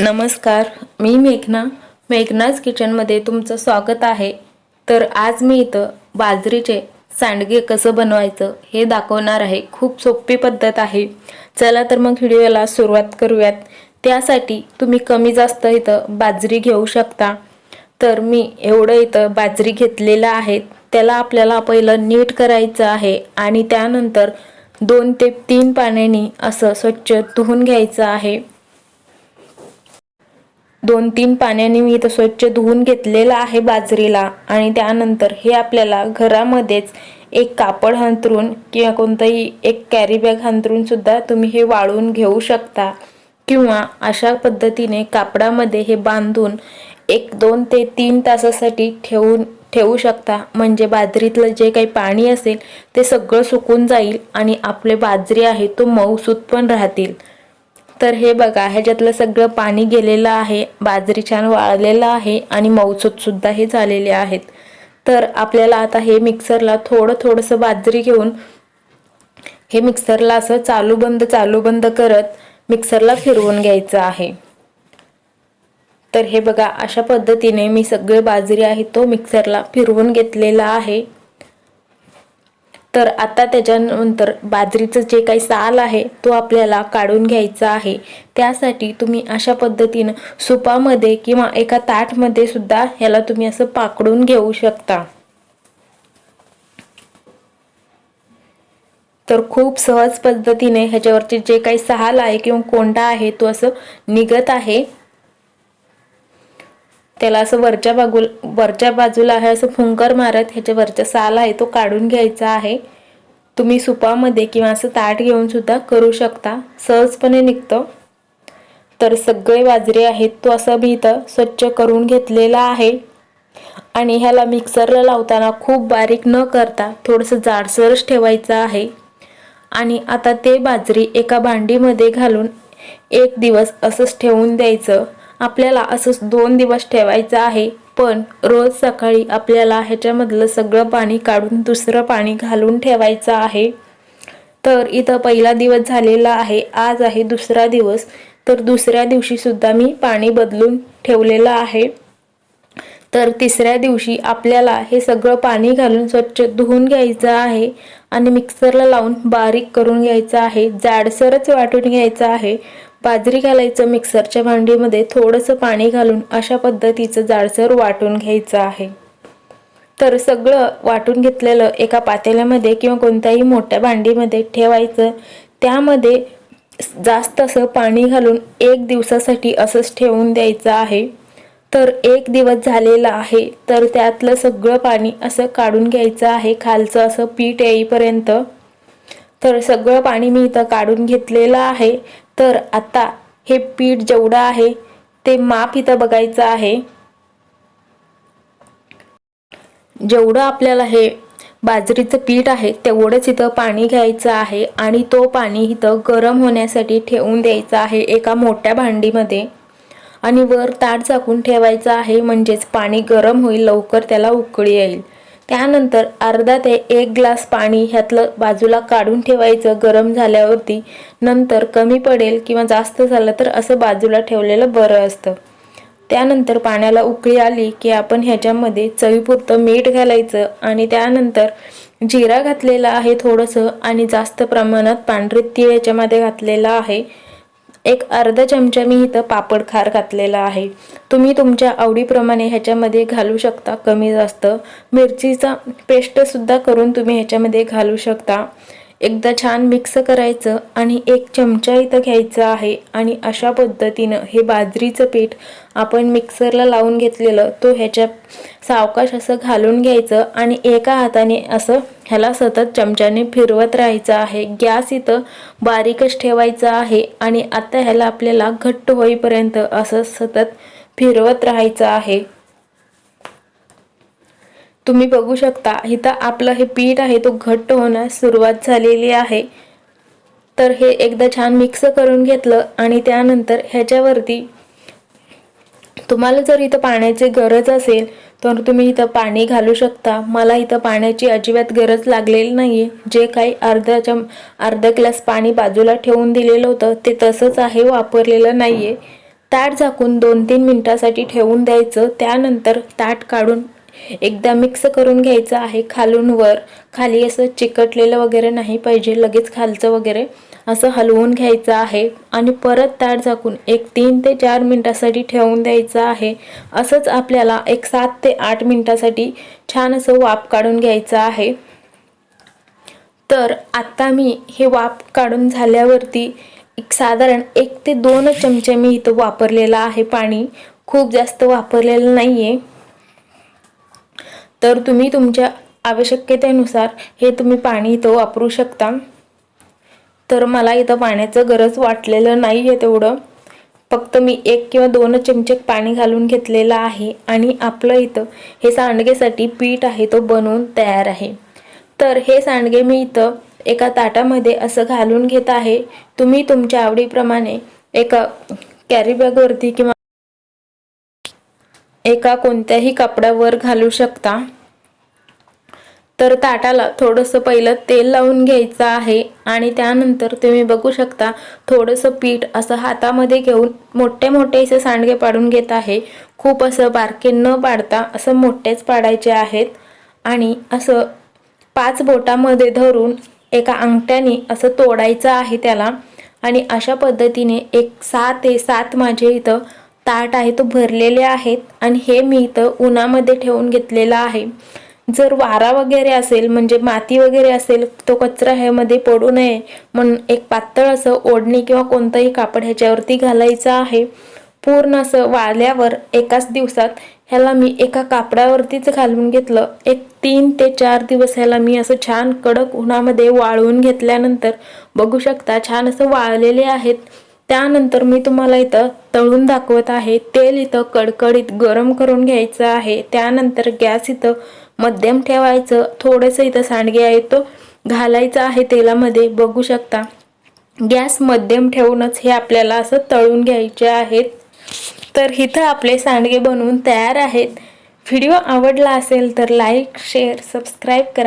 नमस्कार मी मेघना. मेघनाज किचनमध्ये तुमचं स्वागत आहे. तर आज मी इथं बाजरीचे सांडगे कसं बनवायचं हे दाखवणार आहे. खूप सोपी पद्धत आहे. चला तर मग व्हिडिओला सुरुवात करूयात. त्यासाठी तुम्ही कमी जास्त इथं बाजरी घेऊ शकता. तर मी एवढं इथं बाजरी घेतलेलं आहे. त्याला आपल्याला पहिलं नीट करायचं आहे आणि त्यानंतर दोन ते तीन पाण्याने असं स्वच्छ धुवून घ्यायचं आहे. दोन तीन पाण्याने मी इथं स्वच्छ धुवून घेतलेलं आहे बाजरीला. आणि त्यानंतर हे आपल्याला घरामध्येच एक कापड हंतरून किंवा कोणतंही एक कॅरी बॅग हंतरून सुद्धा तुम्ही हे वाळून घेऊ शकता. किंवा अशा पद्धतीने कापडामध्ये हे बांधून एक दोन ते तीन तासासाठी ठेवून ठेवू शकता. म्हणजे बाजरीतलं जे काही पाणी असेल ते सगळं सुकून जाईल आणि आपले बाजरी आहे तो मऊसूत पण राहतील. तर हे बघा ह्याच्यातलं सगळं पाणी गेलेलं आहे बाजरी छान वाळलेलं आहे आणि मऊसूतसुद्धा हे झालेले आहेत. तर आपल्याला आता हे मिक्सरला थोडं थोडंसं बाजरी घेऊन हे मिक्सरला असं चालू बंद चालू बंद करत मिक्सरला फिरवून घ्यायचं आहे. तर हे बघा अशा पद्धतीने मी सगळे बाजरी आहे तो मिक्सरला फिरवून घेतलेला आहे. तर आता त्याच्यानंतर बाजरीचं जे काही साल आहे तो आपल्याला काढून घ्यायचा आहे. त्यासाठी तुम्ही अशा पद्धतीनं सुपामध्ये किंवा एका ताटमध्ये सुद्धा ह्याला तुम्ही असं पाकडून घेऊ शकता. तर खूप सहज पद्धतीने ह्याच्यावरचे जे काही साल आहे किंवा कोंडा आहे तो असं निघत आहे. त्याला असं वरच्या बाजू वरच्या बाजूला आहे असं फुंकर मारत ह्याच्या वरचा साल आहे तो काढून घ्यायचा आहे. तुम्ही सुपामध्ये किंवा असं ताट घेऊन सुद्धा करू शकता. सहजपणे निघतं. तर सगळे बाजरे आहेत तो असं मी इथं स्वच्छ करून घेतलेला आहे. आणि ह्याला मिक्सरला लावताना खूप बारीक न करता थोडंसं जाडसरच ठेवायचं आहे. आणि आता ते बाजरी एका भांडीमध्ये घालून एक दिवस असंच ठेवून द्यायचं. आपल्याला असंच दोन दिवस ठेवायचं आहे. पण रोज सकाळी आपल्याला ह्याच्यामधलं सगळं पाणी काढून दुसरं पाणी घालून ठेवायचं आहे. तर इथं पहिला दिवस झालेला आहे. आज आहे दुसरा दिवस. तर दुसऱ्या दिवशी सुद्धा मी पाणी बदलून ठेवलेलं आहे. तर तिसऱ्या दिवशी आपल्याला हे सगळं पाणी घालून स्वच्छ धुवून घ्यायचं आहे आणि मिक्सरला लावून बारीक करून घ्यायचं आहे. जाडसरच वाटून घ्यायचं आहे. बाजरी घालायचं मिक्सरच्या भांडीमध्ये थोडंसं पाणी घालून अशा पद्धतीचं जाडसर वाटून घ्यायचं आहे. तर सगळं वाटून घेतलेलं एका पातेल्यामध्ये किंवा कोणत्याही मोठ्या भांडीमध्ये ठेवायचं. त्यामध्ये जास्त असं पाणी घालून एक दिवसासाठी असंच ठेवून द्यायचं आहे. तर एक दिवस झालेला आहे तर त्यातलं सगळं पाणी असं काढून घ्यायचं आहे खालचं असं पीठ येईपर्यंत. तर सगळं पाणी मी इथं काढून घेतलेलं आहे. तर आता हे पीठ जेवढं आहे ते माप इथं बघायचं आहे. जेवढं आपल्याला हे बाजरीचं पीठ आहे तेवढंच इथं पाणी घ्यायचं आहे आणि तो पाणी इथं गरम होण्यासाठी ठेवून द्यायचं आहे एका मोठ्या भांडीमध्ये. आणि वर ताट झाकून ठेवायचं आहे म्हणजेच पाणी गरम होईल लवकर त्याला उकळी येईल. त्यानंतर अर्धा ते एक ग्लास पाणी ह्यातलं बाजूला काढून ठेवायचं गरम झाल्यावरती. नंतर कमी पडेल किंवा जास्त झालं तर असं बाजूला ठेवलेलं बरं असतं. त्यानंतर पाण्याला उकळी आली की आपण ह्याच्यामध्ये चवीपुरतं मीठ घालायचं आणि त्यानंतर जिरा घातलेला आहे थोडंसं आणि जास्त प्रमाणात पांढरे तीळ याच्यामध्ये घातलेलं आहे. एक अर्धा चमचा मी इथं पापड खार घातलेला आहे. तुम्ही तुमच्या आवडीप्रमाणे ह्याच्यामध्ये घालू शकता कमी जास्त. मिरचीचा पेस्टसुद्धा करून तुम्ही ह्याच्यामध्ये घालू शकता. एकदा छान मिक्स करायचं आणि एक चमचा इथं घ्यायचं आहे आणि अशा पद्धतीनं हे बाजरीचं पीठ आपण मिक्सरला लावून घेतलेलं तो ह्याच्या सावकाश असं घालून घ्यायचं आणि एका हाताने असं ह्याला सतत चमच्याने फिरवत राहायचं आहे. गॅस इथं बारीकच ठेवायचा आहे आणि आता ह्याला आपल्याला घट्ट होईपर्यंत असं सतत फिरवत राहायचं आहे. तुम्ही बघू शकता इथं आपलं हे पीठ आहे तो घट्ट होण्यास सुरुवात झालेली आहे. तर हे एकदा छान मिक्स करून घेतलं आणि त्यानंतर ह्याच्यावरती तुम्हाला जर इथं पाण्याची गरज असेल तर तुम्ही इथं पाणी घालू शकता. मला इथं पाण्याची अजिबात गरज लागलेली नाही आहे जे काही अर्ध्याच्या अर्धा ग्लास पाणी बाजूला ठेवून दिलेलं होतं ते तसंच आहे वापरलेलं नाही आहे ताट झाकून दोन तीन मिनटासाठी ठेवून द्यायचं. त्यानंतर ताट काढून एकदा मिक्स करून घ्यायचं आहे. खालून वर खाली असं चिकटलेलं वगैरे नाही पाहिजे लगेच खालचं वगैरे. असं हलवून घ्यायचं आहे आणि परत ताट झाकून एक तीन ते चार मिनटासाठी ठेवून द्यायचं आहे. असंच आपल्याला एक सात ते आठ मिनटासाठी छान असं वाफ काढून घ्यायचं आहे. तर आत्ता मी हे वाफ काढून झाल्यावरती एक साधारण एक ते दोन चमचे मी इथं वापरलेलं आहे पाणी. खूप जास्त वापरलेलं नाही आहे तर तुम्ही तुमच्या आवश्यकतेनुसार हे तुम्ही पाणी इथं वापरू शकता. तर मला इथं पाण्याचं गरज वाटलेलं नाही आहे तेवढं. फक्त मी एक किंवा दोन चमचे पाणी घालून घेतलेलं आहे आणि आपलं इथं हे सांडगेसाठी पीठ आहे तो बनवून तयार आहे. तर हे सांडगे मी इथं एका ताटामध्ये असं घालून घेत आहे. तुम्ही तुमच्या आवडीप्रमाणे एका कॅरी बॅगवरती किंवा एका कोणत्याही कपड्यावर घालू शकता. तर ताटाला थोडंसं पहिलं तेल लावून घ्यायचं आहे आणि त्यानंतर तुम्ही बघू शकता थोडंसं पीठ असं हातामध्ये घेऊन मोठे मोठे असे सांडगे पाडून घेत आहे. खूप असं बारके न पाडता असं मोठेच पाडायचे आहेत. आणि असं पाच बोटामध्ये धरून एका अंगठ्याने असं तोडायचं आहे त्याला. आणि अशा पद्धतीने एक सहा ते सात माझे इथं ताट आहे तो भरलेले आहेत. आणि हे मी इथं उन्हामध्ये ठेवून घेतलेलं आहे. जर वारा वगैरे असेल म्हणजे माती वगैरे असेल तो कचरा ह्यामध्ये पडू नये म्हणून एक पातळ असं ओढणी किंवा कोणतंही कापड ह्याच्यावरती घालायचं आहे. पूर्ण असं वाळल्यावर एकाच दिवसात ह्याला मी एका कापडावरतीच घालून घेतलं. एक तीन ते चार दिवस ह्याला मी असं छान कडक उन्हामध्ये वाळवून घेतल्यानंतर बघू शकता छान असं वाळलेले आहेत. त्यानंतर मी तुम्हाला इथं तळून दाखवत आहे. तेल इथं कडकडीत गरम करून घ्यायचं आहे. त्यानंतर गॅस इथं मध्यम ठेवायचं थोडंसं इथं सांडगे आहे तो घालायचा आहे तेलामध्ये बघू शकता. गॅस मध्यम ठेवूनच हे आपल्याला असं तळून घ्यायचे आहेत. तर इथं आपले सांडगे बनवून तयार आहेत. व्हिडिओ आवडला असेल तर लाईक शेअर सबस्क्राईब करा.